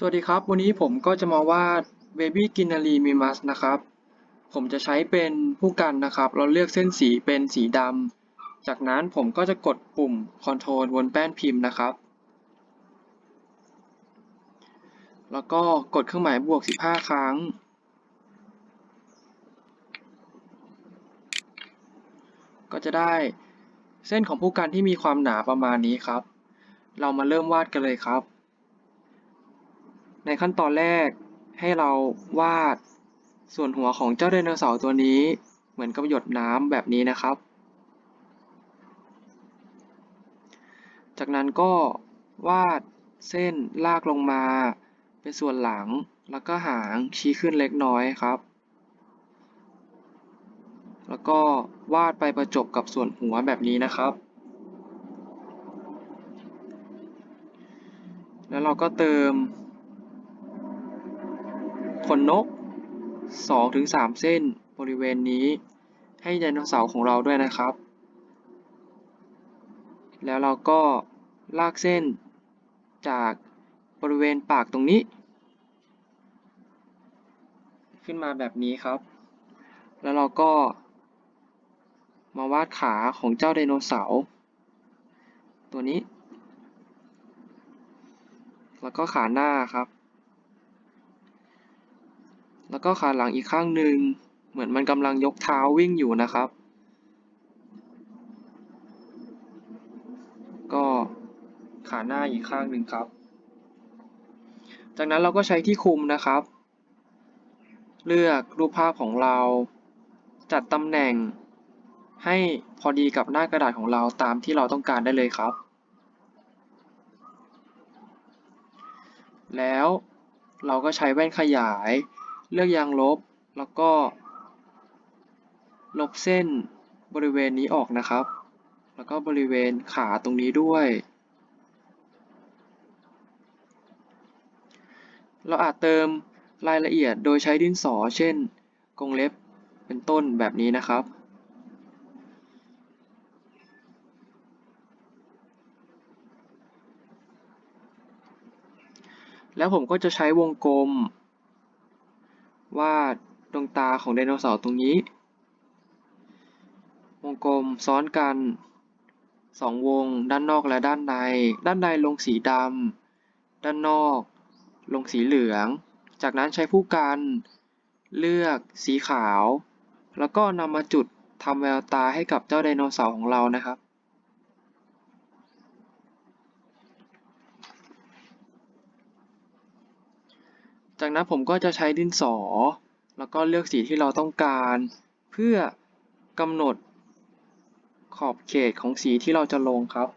สวัสดีครับ วันนี้ผมก็จะมาวาด Baby g i n n a r y Mimas นะครับ ผมจะใช้เป็นผู้กันนะครับ เราเลือกเส้นสีเป็นสีดำ จากนั้นผมก็จะกดปุ่ม Ctrl บนแป้นพิมพ์นะครับ แล้วก็กดเครื่องหมายบวก 15 ครั้ง ก็จะได้เส้นของผู้กันที่มีความหนาประมาณนี้ครับ เรามาเริ่มวาดกันเลยครับ ในขั้นตอนแรกให้เราวาดส่วนหัวของเจ้าไดโนเสาร์ตัวนี้ เหมือนกับหยดน้ำแบบนี้นะครับ จากนั้นก็วาดเส้นลากลงมา เป็นส่วนหลังแล้วก็หางชี้ขึ้นเล็กน้อยครับ แล้วก็วาดไปประจบกับส่วนหัวแบบนี้นะครับ แล้วเราก็เติม ขนนก 2-3 เส้นบริเวณนี้ ให้ไดโนเสาร์ของเราด้วยนะครับ แล้วเราก็ลากเส้นจากบริเวณปากตรงนี้ ขึ้นมาแบบนี้ครับ แล้วเราก็ มาวาดขาของเจ้าไดโนเสาร์ตัวนี้ แล้วก็ขาหน้าครับ แล้วก็ขาหลังอีกข้างหนึ่ง เหมือนมันกำลังยกเท้าวิ่งอยู่นะครับ ก็ขาหน้าอีกข้างหนึ่งครับ จากนั้นเราก็ใช้ที่คุมนะครับ เลือกรูปภาพของเรา จัดตำแหน่ง ให้พอดีกับหน้ากระดาษของเราตามที่เราต้องการได้เลยครับ แล้วเราก็ใช้แว่นขยาย เลือกยางลบ แล้วก็ ลบเส้นบริเวณนี้ออกนะครับ แล้วก็บริเวณขาตรงนี้ด้วย เราอาจเติมรายละเอียดโดยใช้ดินสอ เช่น กรงเล็บ เป็นต้นแบบนี้นะครับแล้วผมก็จะใช้วงกลม วาดดวงตาของไดโนเสาร์ตรงนี้ วงกลมซ้อนกันสองวง ด้านนอกและด้านใน ด้านในลงสีดำ ด้านนอก ลงสีเหลือง จากนั้นใช้ผู้กัน เลือกสีขาว แล้วก็นำมาจุดทำแววตาให้กับเจ้าไดโนเสาร์ของเรานะครับ จากนั้นผมก็จะใช้ดินสอ แล้วก็เลือกสีที่เราต้องการ เพื่อกำหนดขอบเขตของสีที่เราจะลงครับ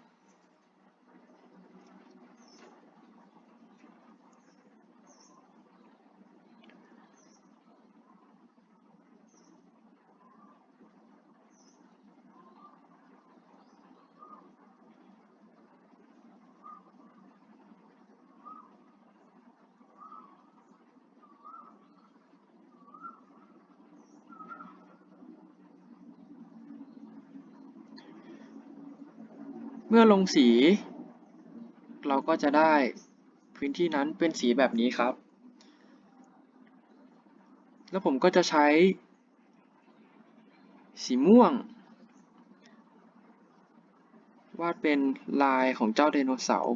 เมื่อลงสี เราก็จะได้พื้นที่นั้นเป็นสีแบบนี้ครับ แล้วผมก็จะใช้ สีม่วง วาดเป็นลายของเจ้าไดโนเสาร์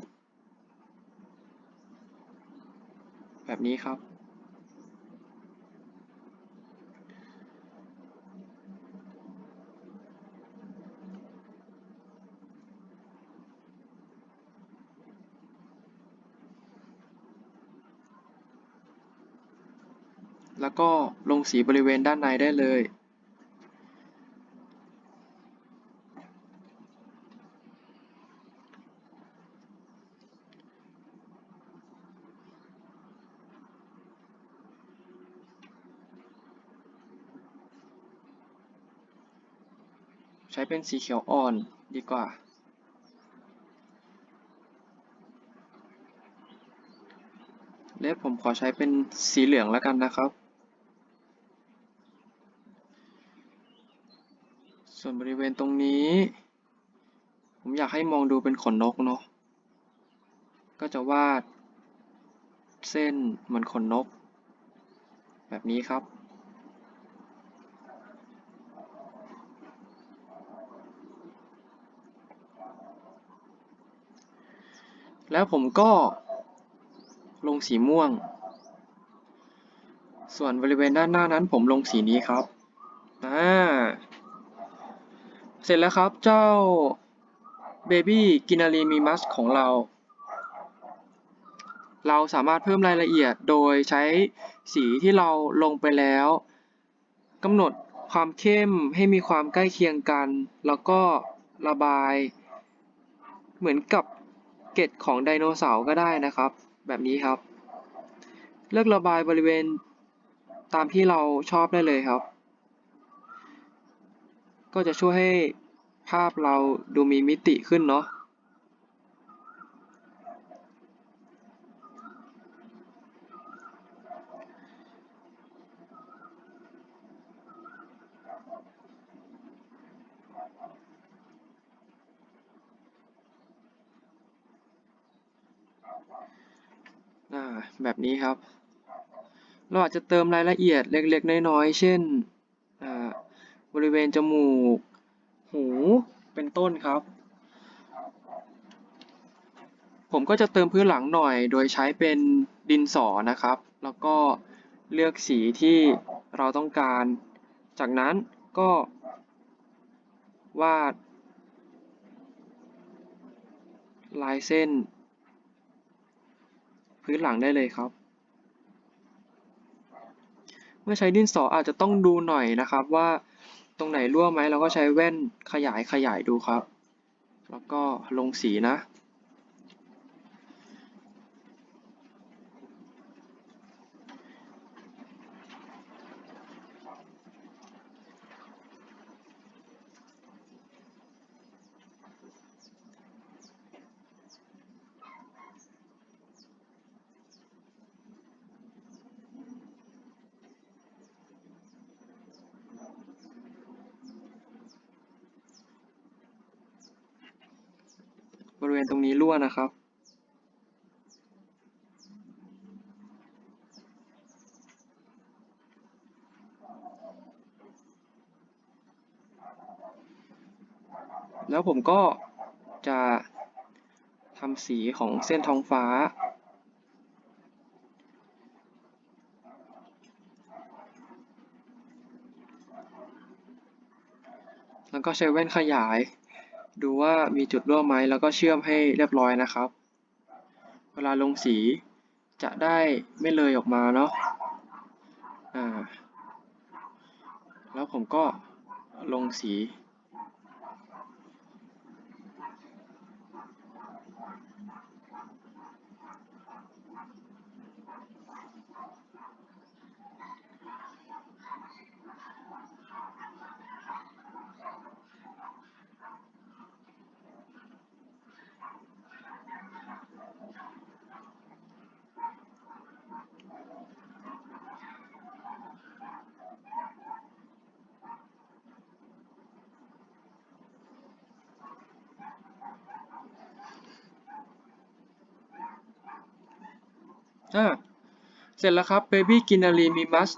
แบบนี้ครับ แล้วก็ลงสีบริเวณด้านในได้เลย ใช้เป็นสีเขียวอ่อนดีกว่าเล็บผมขอใช้เป็นสีเหลืองแล้วกันนะครับ ส่วนบริเวณตรงนี้ ผมอยาก ให้มองดูเป็นขนนกเนาะ ก็จะวาด เส้นเหมือนขนนก แบบนี้ครับ แล้วผมก็ลงสีม่วง ส่วนบริเวณด้านหน้านั้นผมลงสีนี้ครับ อ่า เสร็จแล้วครับเจ้า Baby g i n a r i Mimas ของเรา เราสามารถเพิ่มรายละเอียดโดยใช้สีที่เราลงไปแล้วกำหนดความเข้มให้มีความใกล้เคียงกัน แล้วก็ระบาย เหมือนกับเกล็ดของไดโนเสาร์ก็ได้นะครับ แบบนี้ครับ เลือกระบายบริเวณตามที่เราชอบได้เลยครับ ก็จะช่วยให้ ภาพเราดูมีมิติขึ้นเนาะแบบนี้ครับ เราอาจจะเติมรายละเอียดเล็กๆ น้อยๆ เช่น บริเวณจมูก หูเป็นต้นครับ ผมก็จะเติมพื้นหลังหน่อย โดยใช้เป็นดินสอนะครับ แล้วก็เลือกสีที่เราต้องการ จากนั้นก็วาด ลายเส้น พื้นหลังได้เลยครับ เมื่อใช้ดินสออาจจะต้องดูหน่อยนะครับว่า ตรงไหนรั่วไหมเราก็ใช้แว่นขยายขยายดูครับ แล้วก็ลงสีนะ เวณตรงนี้รั่วนะครับ แล้วผมก็จะทำสีของเส้นท้องฟ้า แล้วก็ใช้แว่นขยาย ดูว่ามีจุดรั่วไหมแล้วก็เชื่อมให้เรียบร้อยนะครับ เวลาลงสีจะได้ไม่เลยออกมาเนาะอ่าแล้วผมก็ลงสี อ่าเสร็จแล้วครับเบบี้กินนารีมีมัส